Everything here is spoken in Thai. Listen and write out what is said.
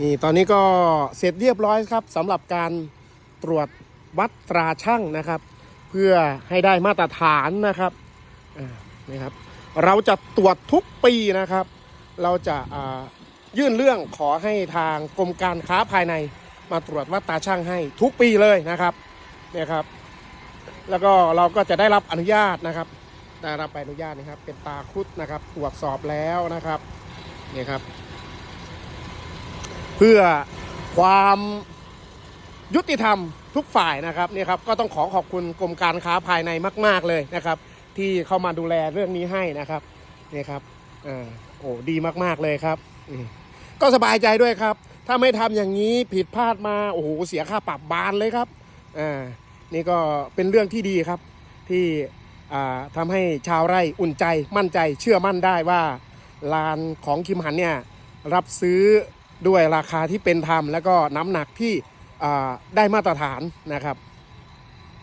นี่ตอนนี้ก็เสร็จเรียบร้อยครับสำหรับการตรวจวัดตราช่างนะครับ เพื่อให้ได้มาตรฐานนะครับนี่ครับ เราจะตรวจทุกปีนะครับ เราจะยื่นเรื่องขอให้ทางกรมการค้าภายในมาตรวจวัดตาช่างให้ทุกปีเลยนะครับเนี่ยครับ แล้วก็เราก็จะได้รับอนุญาตนะครับได้รับใบอนุญาตนะครับ เป็นตาคุดนะครับ ตรวจสอบแล้วนะครับเนี่ยครับ เพื่อความยุติธรรมทุกฝ่ายนะครับเนี่ยครับก็ต้องขอขอบคุณกรมการค้าภายในมาก ๆเลยนะครับ ที่เข้ามาดูแลเรื่องนี้ให้นะครับนี่ครับอ่าโอ้ดีมากๆเลยครับอืมก็สบายใจด้วยครับ ถ้าไม่ทำอย่างนี้ผิดพลาดมาโอ้โหเสียค่าปรับบานเลยครับอ่านี่ก็เป็นเรื่องที่ดีครับที่อ่าทำให้ชาวไร่อุ่นใจมั่นใจเชื่อมั่นได้ว่าลานของคิมหันเนี่ยรับซื้อ ด้วยราคาที่เป็นธรรม แล้วก็น้ำหนักที่ได้มาตรฐานนะครับ